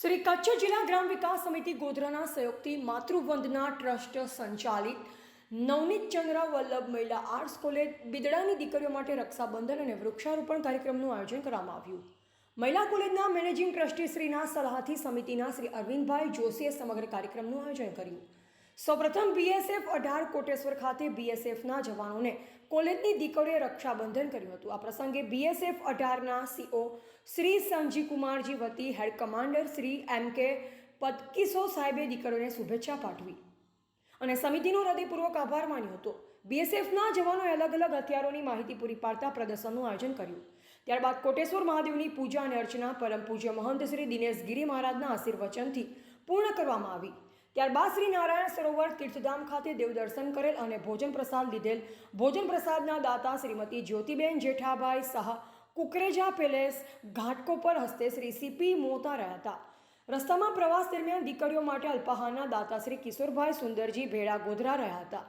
શ્રી કચ્છ જિલ્લા ગ્રામ વિકાસ સમિતિ ગોધરાના સહયોગથી માતૃવંદના ટ્રસ્ટ સંચાલિત નવનીત ચંદ્ર વલ્લભ મહિલા આર્ટ્સ કોલેજ બિદડાની દીકરીઓ માટે રક્ષાબંધન અને વૃક્ષારોપણ કાર્યક્રમનું આયોજન કરવામાં આવ્યું. મહિલા કોલેજના મેનેજિંગ ટ્રસ્ટી શ્રીના સલાહથી સમિતિના શ્રી અરવિંદભાઈ જોશીએ સમગ્ર કાર્યક્રમનું આયોજન કર્યું. સૌપ્રથમ બીએસએફ અઢાર કોટેશ્વર ખાતે બીએસએફના જવાનોને કોલેજની દીકરીએ રક્ષાબંધન કર્યું હતું. આ પ્રસંગે બીએસએફ અઢારના સીઓ શ્રી સંજી કુમારજી વતી હેડ કમાન્ડર શ્રી એમ કે પતકીસો સાહેબે દીકરીઓને શુભેચ્છા પાઠવી. અને સમિતિનો હૃદયપૂર્વક આભાર માન્યો હતો. બીએસએફના જવાનોએ અલગ અલગ હથિયારોની માહિતી પૂરી પાડતા પ્રદર્શનનું આયોજન કર્યું. ત્યારબાદ કોટેશ્વર મહાદેવની પૂજા અને અર્ચના, પરમ પૂજ્ય મહંત શ્રી દિનેશ ગિરી મહારાજના આશીર્વચનથી પૂર્ણ કરવામાં આવી. ત્યારબાદ શ્રી નારાયણ સરોવર તીર્થધામ ખાતે દેવ દર્શન કરેલ અને ભોજન પ્રસાદ લીધેલ. ભોજન પ્રસાદના દાતા શ્રીમતી જ્યોતિબેન જેઠાભાઈ શાહ, કુકરેજા પેલેસ ઘાટકોપર હસ્તે શ્રી સીપી મોતા રહ્યા હતા. રસ્તામાં પ્રવાસ દરમિયાન દીકરીઓ માટે અલ્પાહારના દાતા શ્રી કિશોરભાઈ સુંદરજી ભેળા ગોધરા રહ્યા હતા.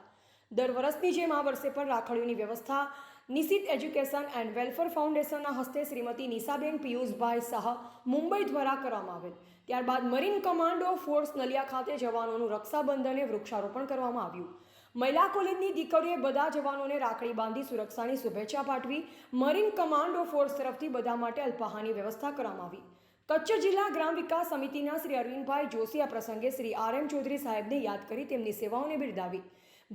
દર વર્ષની જેમ આ વર્ષે પણ રાખડીઓની વ્યવસ્થા નિશિત એજ્યુકેશન એન્ડ વેલફેર ફાઉન્ડેશનના હસ્તે શ્રીમતી નિશાબેન પિયુષભાઈ શાહ મુંબઈ દ્વારા કરવામાં આવેલ. ત્યારબાદ મરીન કમાન્ડો ફોર્સ નલિયા ખાતે જવાનોનું રક્ષાબંધને વૃક્ષારોપણ કરવામાં આવ્યું. મહિલા કોલેજની દીકરીઓએ બધા જવાનોને રાખડી બાંધી સુરક્ષાની શુભેચ્છા પાઠવી મરીન કમાન્ડો ફોર્સ તરફથી બધા માટે અલ્પાહારની વ્યવસ્થા કરવામાં આવી. કચ્છ જિલ્લા ગ્રામ વિકાસ સમિતિના શ્રી અરવિંદભાઈ જોશી આ પ્રસંગે શ્રી આર એમ ચૌધરી સાહેબને યાદ કરી તેમની સેવાઓને બિરદાવી.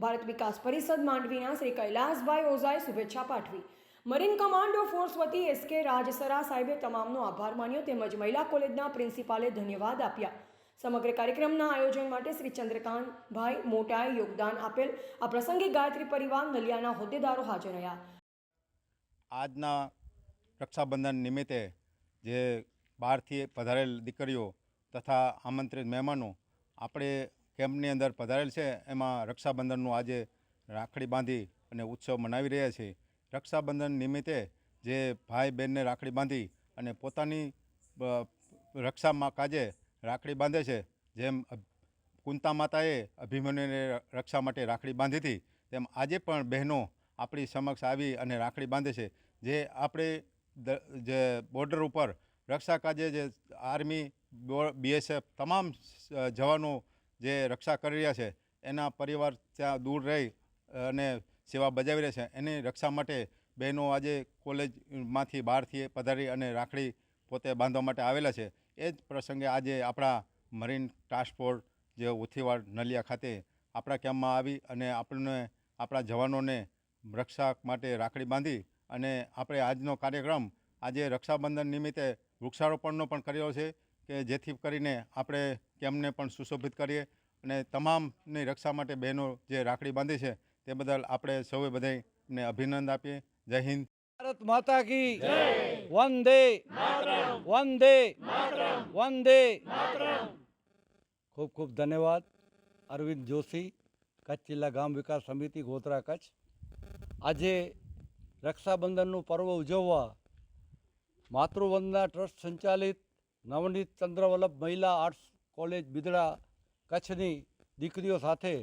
ભારત વિકાસ પરિષદ માંડવીના શ્રી કૈલાસભાઈ ઓઝાએ શુભેચ્છા પાઠવી. મરીન કમાન્ડો ફોર્સ વતી એસ કે રાજસરા સાહેબે તમામનો આભાર માન્યો તેમજ મહિલા કોલેજના પ્રિન્સિપાલે ધન્યવાદ આપ્યા. સમગ્ર કાર્યક્રમના આયોજન માટે શ્રી ચંદ્રકાંતભાઈ મોટાએ યોગદાન આપેલ. આ પ્રસંગે ગાયત્રી પરિવાર નલિયાના હોદ્દેદારો હાજર રહ્યા. આજના રક્ષાબંધન નિમિત્તે જે બહારથી પધારેલ દીકરીઓ તથા આમંત્રિત મહેમાનો, આપણે કેમ્પની અંદર પધારેલ છે. એમાં રક્ષાબંધનનું આજે રાખડી બાંધી અને ઉત્સવ મનાવી રહ્યા છે. રક્ષાબંધન નિમિત્તે જે ભાઈ બહેનને રાખડી બાંધી અને પોતાની રક્ષામાં કાજે રાખડી બાંધે છે. જેમ કુંતા માતાએ અભિમન્યુને રક્ષા માટે રાખડી બાંધી હતી, તેમ આજે પણ બહેનો આપણી સમક્ષ આવી અને રાખડી બાંધે છે. જે આપણે જે બોર્ડર ઉપર રક્ષા કાજે જે આર્મી બીએસએફ તમામ જવાનો જે રક્ષા કરી રહ્યા છે, એના પરિવાર ત્યાં દૂર રહી અને સેવા બજાવી રહ્યા છે. એની રક્ષા માટે બહેનો આજે કોલેજમાંથી બહારથી પધારી અને રાખડી પોતે બાંધવા માટે આવેલા છે. એ જ પ્રસંગે આજે આપણા મરીન ટ્રાન્સપોર્ટ જે ઉથીવાડ નલિયા ખાતે આપણા કેમ્પમાં આવી અને આપણને આપણા જવાનોને રક્ષા માટે રાખડી બાંધી અને આપણે આજનો કાર્યક્રમ આજે રક્ષાબંધન નિમિત્તે વૃક્ષારોપણનો પણ કર્યો છે. કે જેથી કરીને આપણે કેમને પણ સુશોભિત કરીએ અને તમામની રક્ષા માટે બહેનો જે રાખડી બાંધી છે તે બદલ આપણે સૌએ બધાને અભિનંદન આપીએ. જય હિન્દ. ભારત માતા કી વંદે વંદે વંદે ખૂબ ખૂબ ધન્યવાદ. અરવિંદ જોશી, કચ્છ જિલ્લા ગામ વિકાસ સમિતિ, ગોધરા કચ્છ. આજે રક્ષાબંધનનું પર્વ ઉજવવા માતૃવંદના ટ્રસ્ટ સંચાલિત નવનીત ચંદ્રવલ્લભ મહિલા આર્ટ્સ કોલેજ બિદડા કચ્છની દીકરીઓ સાથે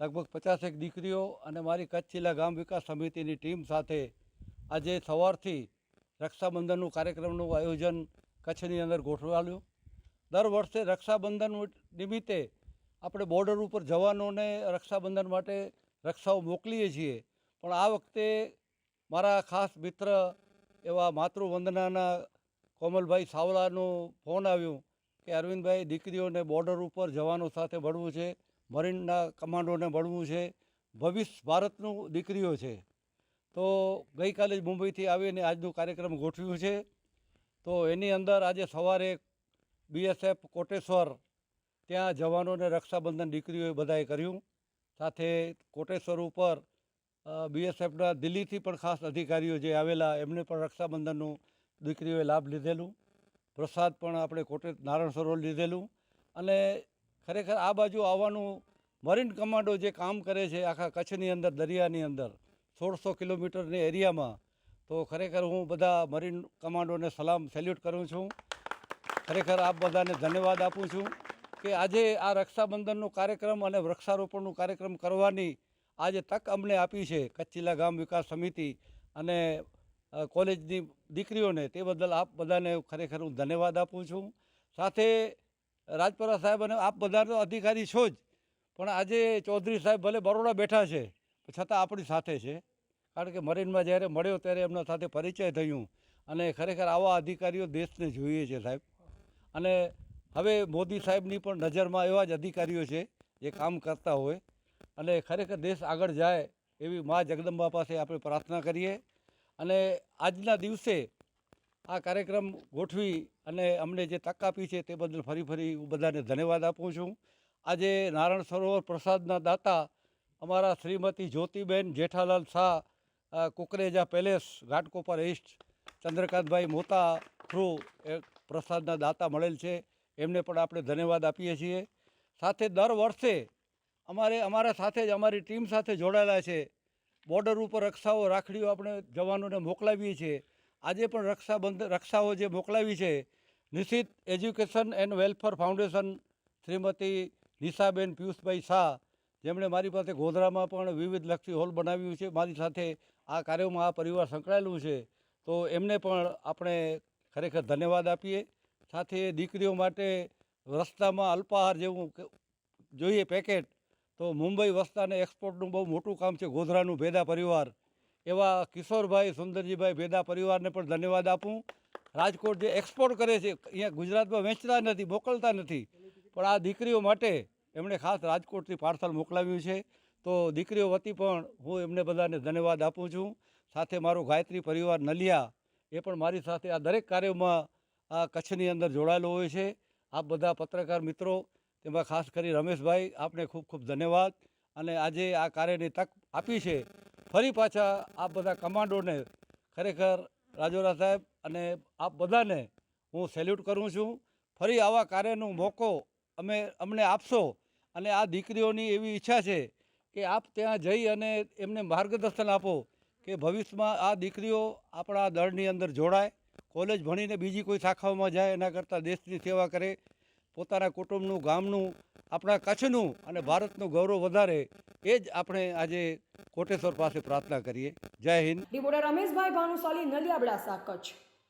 લગભગ પચાસેક દીકરીઓ અને મારી કચ્છ જિલ્લા ગામ વિકાસ સમિતિની ટીમ સાથે આજે સવારથી રક્ષાબંધનનું કાર્યક્રમનું આયોજન કચ્છની અંદર ગોઠવાયું. દર વર્ષે રક્ષાબંધન નિમિત્તે આપણે બોર્ડર ઉપર જવાનોને રક્ષાબંધન માટે રક્ષાઓ મોકલીએ છીએ. પણ આ વખતે મારા ખાસ મિત્ર એવા માતૃવંદનાના કોમલભાઈ સાવલાનો ફોન આવ્યો કે અરવિંદભાઈ દીકરીઓને બોર્ડર ઉપર જવાનો સાથે ભળવું છે, મરીનના કમાન્ડોને મળવું છે, ભવિષ્ય ભારતનું દીકરીઓ છે. તો ગઈકાલે જ મુંબઈથી આવીને આજનું કાર્યક્રમ ગોઠવ્યું છે. તો એની અંદર આજે સવારે બીએસએફ કોટેશ્વર ત્યાં જવાનોને રક્ષાબંધન દીકરીઓએ બધાએ કર્યું. સાથે કોટેશ્વર ઉપર બીએસએફના દિલ્હીથી પણ ખાસ અધિકારીઓ જે આવેલા એમને પણ રક્ષાબંધનનું દીકરીઓએ લાભ લીધેલું, પ્રસાદ પણ આપણે કોટે નારાયણ સરોવર લીધેલું અને ખરેખર આ બાજુ આવવાનું મરીન કમાન્ડો જે કામ કરે છે આખા કચ્છની અંદર, દરિયાની અંદર, સોળસો કિલોમીટરની એરિયામાં, તો ખરેખર હું બધા મરીન કમાન્ડોને સલામ સેલ્યુટ કરું છું. ખરેખર આપ બધાને ધન્યવાદ આપું છું કે આજે આ રક્ષાબંધનનો કાર્યક્રમ અને વૃક્ષારોપણનો કાર્યક્રમ કરવાની આજે તક અમને આપી છે કચ્છ જિલ્લા ગામ વિકાસ સમિતિ અને કોલેજની દીકરીઓને તે બદલ આપ બધાને ખરેખર હું ધન્યવાદ આપું છું. સાથે રાજપરા સાહેબ અને આપ બધા તો અધિકારી છો જ, પણ આજે ચૌધરી સાહેબ ભલે બરોડા બેઠા છે છતાં આપણી સાથે છે. કારણ કે મરીનમાં જ્યારે મળ્યો ત્યારે એમના સાથે પરિચય થયું અને ખરેખર આવા અધિકારીઓ દેશને જોઈએ છે સાહેબ. અને હવે મોદી સાહેબની પણ નજરમાં એવા જ અધિકારીઓ છે, જે કામ કરતા હોય. અને ખરેખર દેશ આગળ જાય એવી મા જગદંબા પાસે આપણે પ્રાર્થના કરીએ. અને આજના દિવસે આ કાર્યક્રમ ગોઠવી અને અમને જે તક આપી છે તે બદલ ફરી ફરી હું બધાને ધન્યવાદ આપું છું. આજે નારાયણ સરોવર પ્રસાદના દાતા અમારા Shrimati Jyotiben Jethalal Shah Kukreja palace, Ghatkopar east, Chandrakantbhai Mota through એ પ્રસાદના દાતા મળેલ છે. એમને પણ આપણે ધન્યવાદ આપીએ છીએ. સાથે દર વર્ષે અમારે, અમારા સાથે જ અમારી ટીમ સાથે જોડાયેલા છે. બોર્ડર ઉપર રક્ષાઓ રાખડીઓ આપણે જવાનોને મોકલાવીએ છીએ. આજે પણ રક્ષાબંધન રક્ષાઓ જે મોકલાવી છે Nishchit education and welfare foundation Shrimati Nishaben Piyushbhai Shah, જેમણે મારી પાસે ગોધરામાં પણ વિવિધ લક્ષી હોલ બનાવ્યું છે. મારી સાથે આ કાર્યોમાં આ પરિવાર સંકળાયેલું છે. તો એમને પણ આપણે ખરેખર ધન્યવાદ આપીએ. સાથે દીકરીઓ માટે રસ્તામાં અલ્પાહાર જેવું જોઈએ, પેકેટ તો મુંબઈ વસ્તાને એક્સપોર્ટનું બહુ મોટું કામ છે ગોધરાનું ભેદા પરિવાર. એવા કિશોરભાઈ, સુંદરજીભાઈ ભેદા પરિવારને પણ ધન્યવાદ આપું. રાજકોટ જે એક્સપોર્ટ કરે છે, અહીંયા ગુજરાતમાં વેચતા નથી, મોકલતા નથી. પણ આ દીકરીઓ માટે એમણે ખાસ રાજકોટથી પાર્સલ મોકલાવ્યું છે. તો દીકરીઓ વતી પણ હું એમને બધાને ધન્યવાદ આપું છું. સાથે મારો ગાયત્રી પરિવાર નલિયા, એ પણ મારી સાથે આ દરેક કાર્યોમાં આ કચ્છની અંદર જોડાયેલો હોય છે. આપ બધા પત્રકાર મિત્રો તેમાં ખાસ કરી રમેશભાઈ, આપને ખૂબ ખૂબ ધન્યવાદ. અને આજે આ કાર્યની તક આપી છે. ફરી પાછા આપ બધા કમાન્ડોને ખરેખર રાજોરા સાહેબ અને આપ બધાને હું સેલ્યુટ કરું છું. ફરી આવા કાર્યનો મોકો અમે, અમને આપશો. અને આ દીકરીઓની એવી ઈચ્છા છે કે આપ ત્યાં જઈ અને એમને માર્ગદર્શન આપો કે ભવિષ્યમાં આ દીકરીઓ આપણા દળની અંદર જોડાય, કોલેજ ભણીને બીજી કોઈ શાખાઓમાં જાય, એના કરતાં દેશની સેવા કરે પોતાના કુટુંબનું, ગામનું, આપણા કચ્છનું અને ભારતનું ગૌરવ વધારે એ જ આપણે આજે કોટેશ્વર પાસે પ્રાર્થના કરીએ. જય હિન્દ. રમેશભાઈ ભાનુશાલી નલિયાબડા કચ્છ